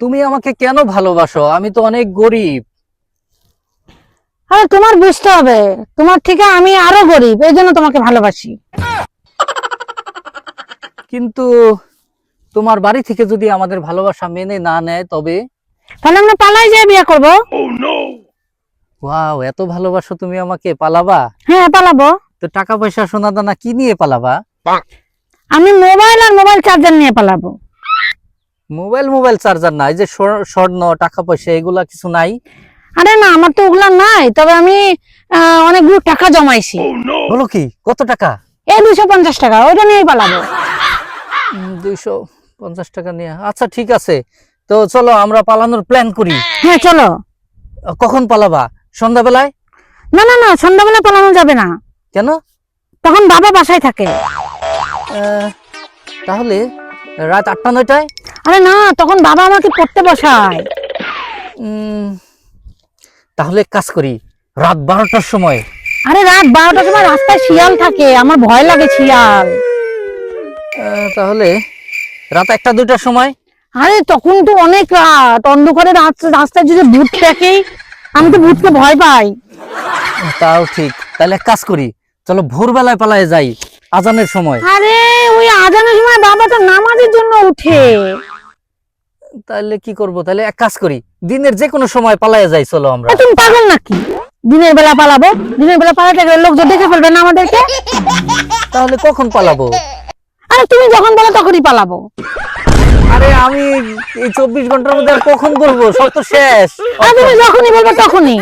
তুমি আমাকে কেন ভালোবাসো? আমি তো অনেক গরিব। আরে তোমার বুঝতে হবে। তোমার থেকে আমি আরও গরিব এই জন্য তোমাকে ভালোবাসি। কিন্তু তোমার বাড়ি থেকে যদি আমাদের ভালোবাসা মেনে না নেয় তবে? তাহলে আমরা পালাই যেয়ে বিয়ে করব। ওয়াও এত ভালোবাসো তুমি আমাকে পালাবা? হ্যাঁ পালাবো। তো টাকা পয়সা সোনা দানা কি নিয়ে পালাবা? আমি মোবাইল আর মোবাইল চার্জার নিয়ে পালাবো। মোবাইল মোবাইল চার্জার নাই যে স্বর- স্বর্ণ টাকা পয়সা এগুলা কিছু নাই? আরে না আমার তো ওগুলা নাই তবে আমি আহ, অনেকগুলো টাকা জমাইছি। বলো কি কত টাকা? এই দুশো পঞ্চাশ টাকা ওইটা নিয়েই পালাবো। দুইশো পঞ্চাশ টাকা নিয়ে। আচ্ছা ঠিক আছে। তো চলো আমরা পালানোর প্ল্যান করি। হ্যাঁ চলো। কখন পালাবা? সন্ধ্যাবেলায়? না না না সন্ধ্যাবেলা পালানো যাবে না। কেন? তখন বাবা বাসায় থাকে। আহ, তাহলে রাত আটটা নয়টায়? আরে না তখন বাবা আমাকে পড়তে বসায়। তাহলে কাজ করি রাত বারোটার সময়। আরে রাত বারোটার সময় রাস্তায় শিয়াল থাকে আমার ভয় লাগে শিয়াল। তাহলে রাত একটা দুটার সময়? আরে তখন তো অনেক রাত অন্ধকারে রাস্তায় যদি ভূত থাকে আমি তো ভূতকে ভয় পাই। তাও ঠিক। তাহলে এক কাজ করি চলো ভোরবেলায় পালায় যাই আজানের সময়। আরে ওই আজানের সময় বাবা তো নামাজের জন্য উঠে। তাহলে কি করব? তাহলে এক কাজ করি দিনের যে কোনো সময় পালায় যাই চলো আমরা। তুমি পাগল নাকি? দিনের বেলা পালাবো? দিনের বেলা পালাতে গেলে লোকজন দেখে ফেলবে না আমাদেরকে? তাহলে কখন পালাবো? আরে তুমি যখন বলো তখনই পালাবো। আরে আমি এই চব্বিশ ঘণ্টার মধ্যে আর কখন বলব? সব তো শেষ। আমি তুমি যখনই বলব তখনই।